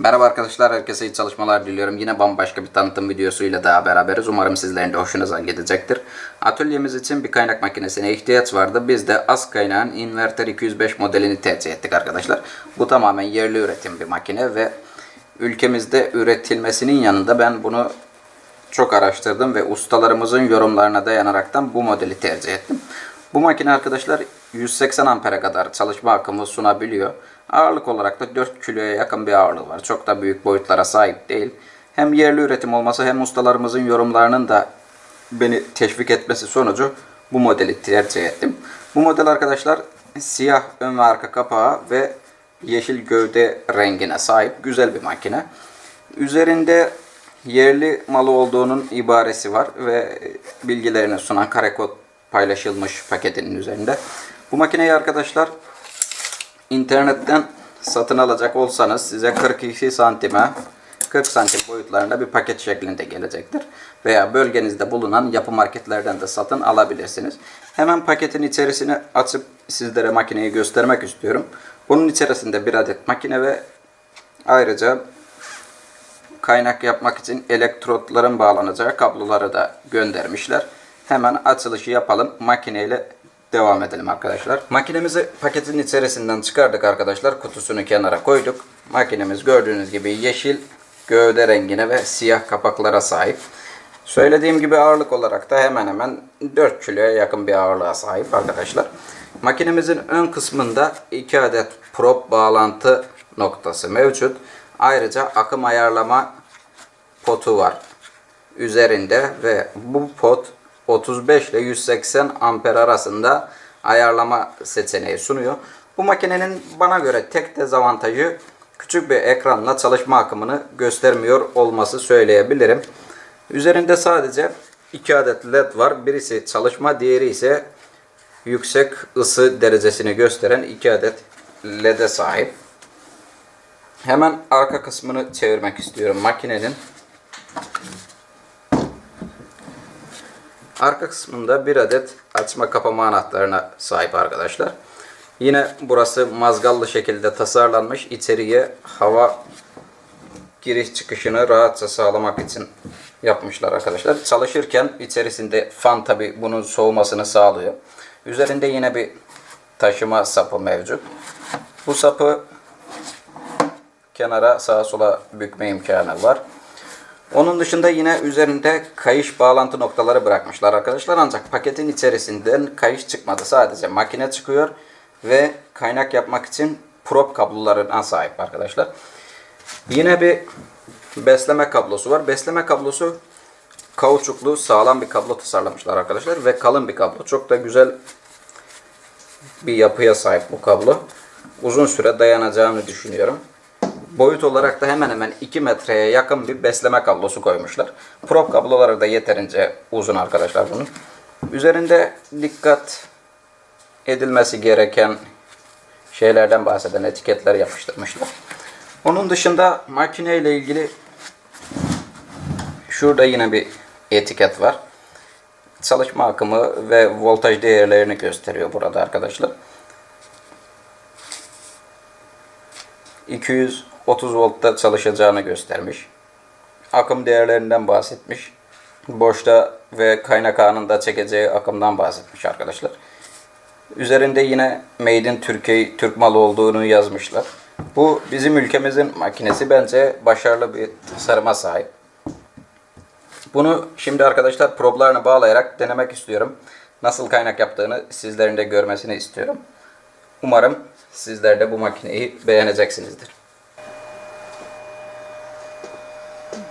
Merhaba arkadaşlar, herkese iyi çalışmalar diliyorum. Yine bambaşka bir tanıtım videosuyla daha beraberiz. Umarım sizlerin de hoşunuza gidecektir. Atölyemiz için bir kaynak makinesine ihtiyaç vardı. Biz de az kaynağın Inverter 205 modelini tercih ettik arkadaşlar. Bu tamamen yerli üretim bir makine ve ülkemizde üretilmesinin yanında ben bunu çok araştırdım ve ustalarımızın yorumlarına dayanaraktan bu modeli tercih ettim. Bu makine arkadaşlar 180 ampere kadar çalışma akımı sunabiliyor. Ağırlık olarak da 4 kiloya yakın bir ağırlığı var. Çok da büyük boyutlara sahip değil. Hem yerli üretim olması hem ustalarımızın yorumlarının da beni teşvik etmesi sonucu bu modeli tercih ettim. Bu model arkadaşlar siyah ön ve arka kapağı ve yeşil gövde rengine sahip güzel bir makine. Üzerinde yerli malı olduğunun ibaresi var ve bilgilerini sunan karekod paylaşılmış paketinin üzerinde. Bu makineyi arkadaşlar internetten satın alacak olsanız size 42 santime 40 santim boyutlarında bir paket şeklinde gelecektir. Veya bölgenizde bulunan yapı marketlerden de satın alabilirsiniz. Hemen paketin içerisini açıp sizlere makineyi göstermek istiyorum. Bunun içerisinde bir adet makine ve ayrıca kaynak yapmak için elektrotların bağlanacağı kabloları da göndermişler. Hemen açılışı yapalım. Makineyle devam edelim arkadaşlar. Makinemizi paketin içerisinden çıkardık arkadaşlar. Kutusunu kenara koyduk. Makinemiz gördüğünüz gibi yeşil gövde rengine ve siyah kapaklara sahip. Söylediğim gibi ağırlık olarak da hemen hemen 4 kiloya yakın bir ağırlığa sahip arkadaşlar. Makinemizin ön kısmında 2 adet prop bağlantı noktası mevcut. Ayrıca akım ayarlama potu var üzerinde ve bu pot 35 ile 180 amper arasında ayarlama seçeneği sunuyor. Bu makinenin bana göre tek dezavantajı küçük bir ekranla çalışma akımını göstermiyor olması söyleyebilirim. Üzerinde sadece 2 adet led var. Birisi çalışma, diğeri ise yüksek ısı derecesini gösteren 2 adet led'e sahip. Hemen arka kısmını çevirmek istiyorum makinenin. Arka kısmında bir adet açma kapama anahtarına sahip arkadaşlar. Yine burası mazgallı şekilde tasarlanmış. İçeriye hava giriş çıkışını rahatça sağlamak için yapmışlar arkadaşlar. Çalışırken içerisinde fan tabi bunun soğumasını sağlıyor. Üzerinde yine bir taşıma sapı mevcut. Bu sapı kenara sağa sola bükme imkanı var. Onun dışında yine üzerinde kayış bağlantı noktaları bırakmışlar arkadaşlar. Ancak paketin içerisinden kayış çıkmadı. Sadece makine çıkıyor ve kaynak yapmak için prop kablolarına sahip arkadaşlar. Yine bir besleme kablosu var. Besleme kablosu kauçuklu sağlam bir kablo tasarlamışlar arkadaşlar ve kalın bir kablo. Çok da güzel bir yapıya sahip bu kablo. Uzun süre dayanacağını düşünüyorum. Boyut olarak da hemen hemen 2 metreye yakın bir besleme kablosu koymuşlar. Prop kabloları da yeterince uzun arkadaşlar bunun. Üzerinde dikkat edilmesi gereken şeylerden bahseden etiketler yapıştırmışlar. Onun dışında makine ile ilgili şurada yine bir etiket var. Çalışma akımı ve voltaj değerlerini gösteriyor burada arkadaşlar. 230 voltta çalışacağını göstermiş. Akım değerlerinden bahsetmiş. Boşta ve kaynak anında çekeceği akımdan bahsetmiş arkadaşlar. Üzerinde yine Made in Türkiye Türk malı olduğunu yazmışlar. Bu bizim ülkemizin makinesi bence başarılı bir tasarıma sahip. Bunu şimdi arkadaşlar problarını bağlayarak denemek istiyorum. Nasıl kaynak yaptığını sizlerin de görmesini istiyorum. Umarım sizler de bu makineyi beğeneceksinizdir.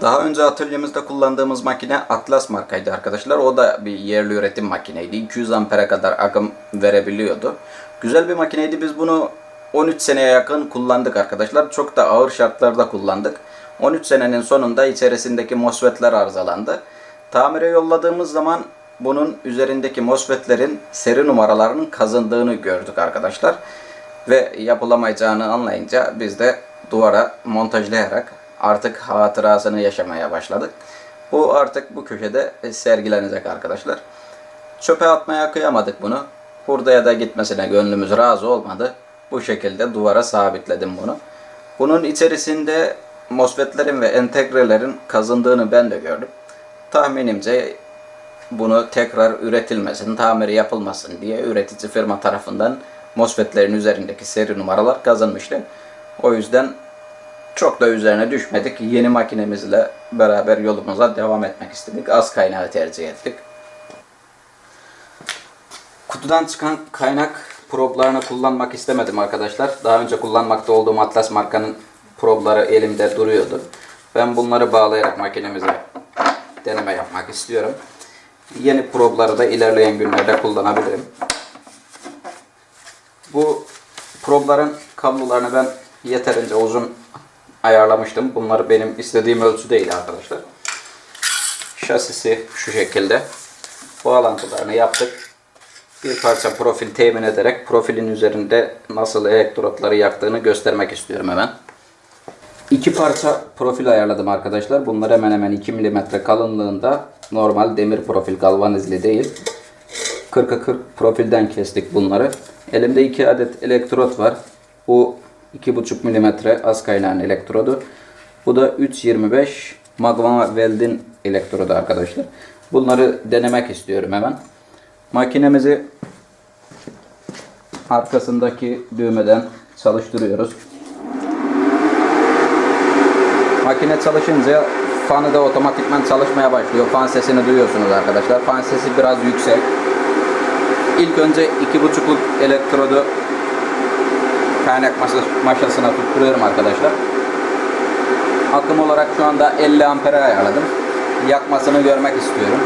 Daha önce atölyemizde kullandığımız makine Atlas markaydı arkadaşlar. O da bir yerli üretim makineydi. 200 ampere kadar akım verebiliyordu. Güzel bir makineydi. Biz bunu 13 seneye yakın kullandık arkadaşlar. Çok da ağır şartlarda kullandık. 13 senenin sonunda içerisindeki MOSFET'ler arızalandı. Tamire yolladığımız zaman bunun üzerindeki MOSFET'lerin seri numaralarının kazındığını gördük arkadaşlar. Ve yapılamayacağını anlayınca biz de duvara montajlayarak artık hatırasını yaşamaya başladık. Bu artık bu köşede sergilenecek arkadaşlar. Çöpe atmaya kıyamadık bunu. Hurdaya da gitmesine gönlümüz razı olmadı. Bu şekilde duvara sabitledim bunu. Bunun içerisinde MOSFET'lerin ve entegrelerin kazındığını ben de gördüm. Tahminimce bunu tekrar üretilmesin, tamiri yapılmasın diye üretici firma tarafından MOSFET'lerin üzerindeki seri numaralar kazınmıştı. O yüzden çok da üzerine düşmedik. Yeni makinemizle beraber yolumuza devam etmek istedik. Az kaynağı tercih ettik. Kutudan çıkan kaynak problarını kullanmak istemedim arkadaşlar. Daha önce kullanmakta olduğum Atlas markanın probları elimde duruyordu. Ben bunları bağlayarak makinemize deneme yapmak istiyorum. Yeni probları da ilerleyen günlerde kullanabilirim. Bu probların kablolarını ben yeterince uzun ayarlamıştım. Bunlar benim istediğim ölçüdeydi arkadaşlar. Şasisi şu şekilde. Bağlantılarını yaptık. Bir parça profil temin ederek profilin üzerinde nasıl elektrotları yaktığını göstermek istiyorum hemen. İki parça profil ayarladım arkadaşlar. Bunlar hemen hemen 2 mm kalınlığında normal demir profil galvanizli değil. 40'a 40 profilden kestik bunları. Elimde 2 adet elektrot var. Bu 2,5 mm az kaynağın elektrodu. Bu da 3.25 Magma Weld'in elektrodu arkadaşlar. Bunları denemek istiyorum hemen. Makinemizi arkasındaki düğmeden çalıştırıyoruz. Makine çalışınca fanı da otomatikman çalışmaya başlıyor. Fan sesini duyuyorsunuz arkadaşlar. Fan sesi biraz yüksek. İlk önce 2.5'luk elektrodu kaynak maşa- maşasına tutturuyorum arkadaşlar. Akım olarak şu anda 50 ampere ayarladım. Yakmasını görmek istiyorum.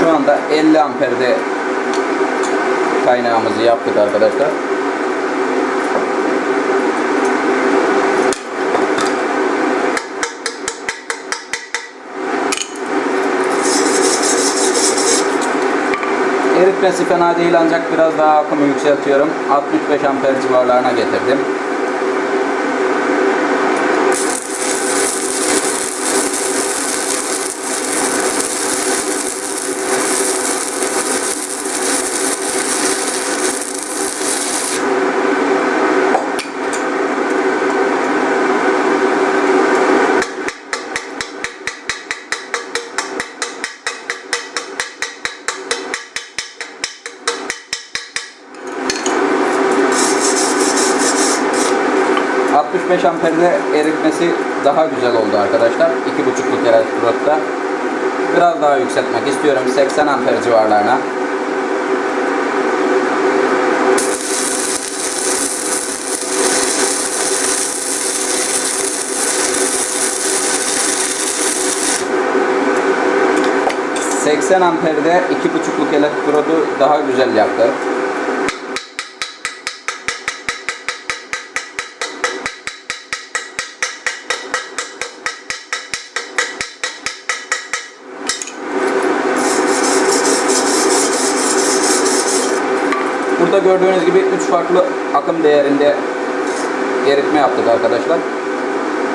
Şu anda 50 amperde kaynağımızı yaptık arkadaşlar. Eritmesi fena değil ancak biraz daha akımı yükseltiyorum. 65 amper civarlarına getirdim. ...65 amperde eritmesi daha güzel oldu arkadaşlar. 2.5'luk elektrotta. Biraz daha yükseltmek istiyorum. 80 amper civarlarına. ...80 amperde 2.5'luk elektrodu daha güzel yaktı. Burada gördüğünüz gibi 3 farklı akım değerinde eritme yaptık arkadaşlar.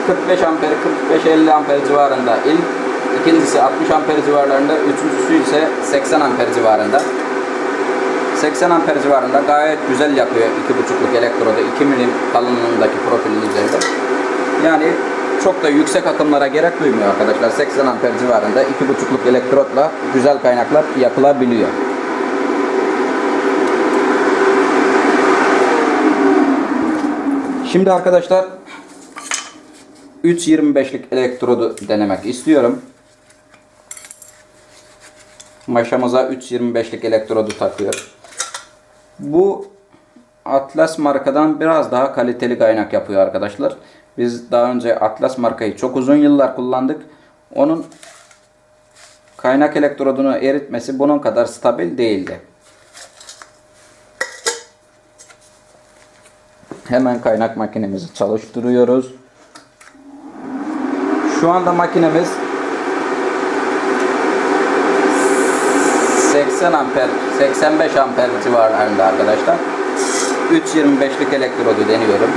45 amper, 45-50 amper civarında ilk, ikincisi 60 amper civarlarında, üçüncüsü ise 80 amper civarında. 80 amper civarında gayet güzel yakıyor 2.5'luk elektrodu 2 milim kalınlığındaki profilin üzerinde. Yani çok da yüksek akımlara gerek duymuyor arkadaşlar. 80 amper civarında 2.5'luk elektrotla güzel kaynaklar yakılabiliyor. Şimdi arkadaşlar 3.25'lik elektrodu denemek istiyorum. Maşamıza 3.25'lik elektrodu takıyor. Bu Atlas markadan biraz daha kaliteli kaynak yapıyor arkadaşlar. Biz daha önce Atlas markayı çok uzun yıllar kullandık. Onun kaynak elektrodunu eritmesi bunun kadar stabil değildi. Hemen kaynak makinemizi çalıştırıyoruz. Şu anda makinemiz 80 amper, 85 amper civarlarında arkadaşlar. 3.25'lik elektrodu deniyorum.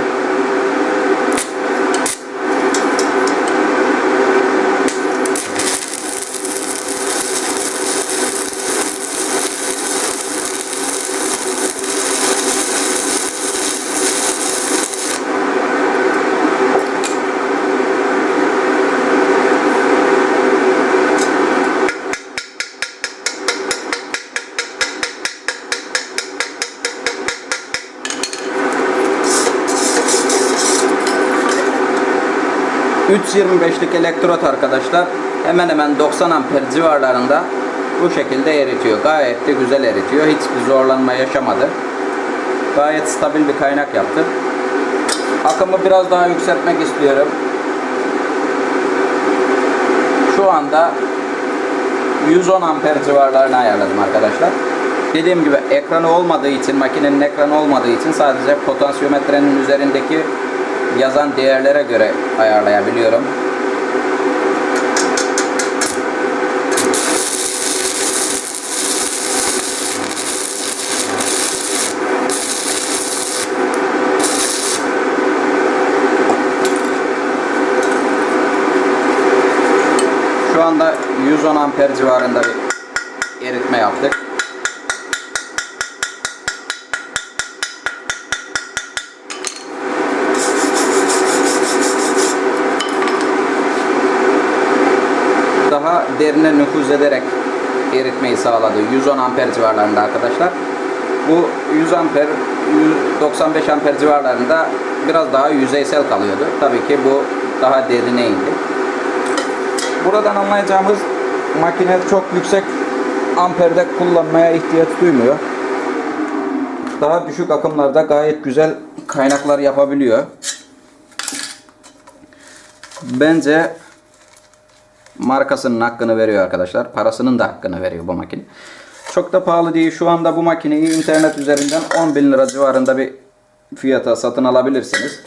3.25'lik elektrot arkadaşlar hemen hemen 90 amper civarlarında bu şekilde eritiyor. Gayet de güzel eritiyor. Hiçbir zorlanma yaşamadı. Gayet stabil bir kaynak yaptı. Akımı biraz daha yükseltmek istiyorum. Şu anda 110 amper civarlarına ayarladım arkadaşlar. Dediğim gibi ekranı olmadığı için, makinenin ekranı olmadığı için sadece potansiyometrenin üzerindeki yazan değerlere göre ayarlayabiliyorum. Şu anda 110 amper civarında bir eritme yaptık. Daha derine nüfuz ederek eritmeyi sağladı. 110 amper civarlarında arkadaşlar. Bu 100 amper, 95 amper civarlarında biraz daha yüzeysel kalıyordu. Tabii ki bu daha derine indi. Buradan anlayacağımız makine çok yüksek amperde kullanmaya ihtiyaç duymuyor. Daha düşük akımlarda gayet güzel kaynaklar yapabiliyor. Bence markasının hakkını veriyor arkadaşlar. Parasının da hakkını veriyor bu makine. Çok da pahalı değil. Şu anda bu makineyi internet üzerinden 10 bin lira civarında bir fiyata satın alabilirsiniz.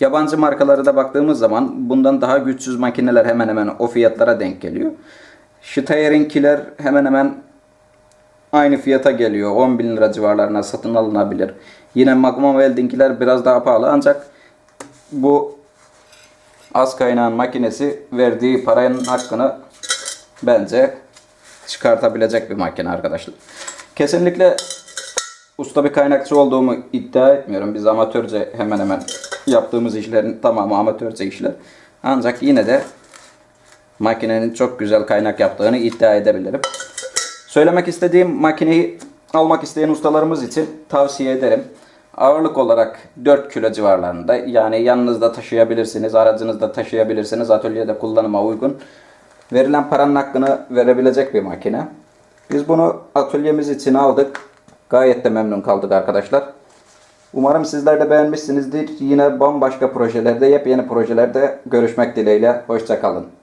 Yabancı markalara da baktığımız zaman bundan daha güçsüz makineler hemen hemen o fiyatlara denk geliyor. Steyer'inkiler hemen hemen aynı fiyata geliyor. 10 bin lira civarlarına satın alınabilir. Yine Magma Welding'kiler biraz daha pahalı ancak bu az kaynağın makinesi verdiği paranın hakkını bence çıkartabilecek bir makine arkadaşlar. Kesinlikle usta bir kaynakçı olduğumu iddia etmiyorum. Biz amatörce hemen hemen yaptığımız işlerin tamamı amatörce işler. Ancak yine de makinenin çok güzel kaynak yaptığını iddia edebilirim. Söylemek istediğim makineyi almak isteyen ustalarımız için tavsiye ederim. Ağırlık olarak 4 kilo civarlarında yani yanınızda taşıyabilirsiniz, aracınızda taşıyabilirsiniz, atölyede kullanıma uygun. Verilen paranın hakkını verebilecek bir makine. Biz bunu atölyemiz için aldık. Gayet de memnun kaldık arkadaşlar. Umarım sizler de beğenmişsinizdir. Yine bambaşka projelerde, yepyeni projelerde görüşmek dileğiyle. Hoşçakalın.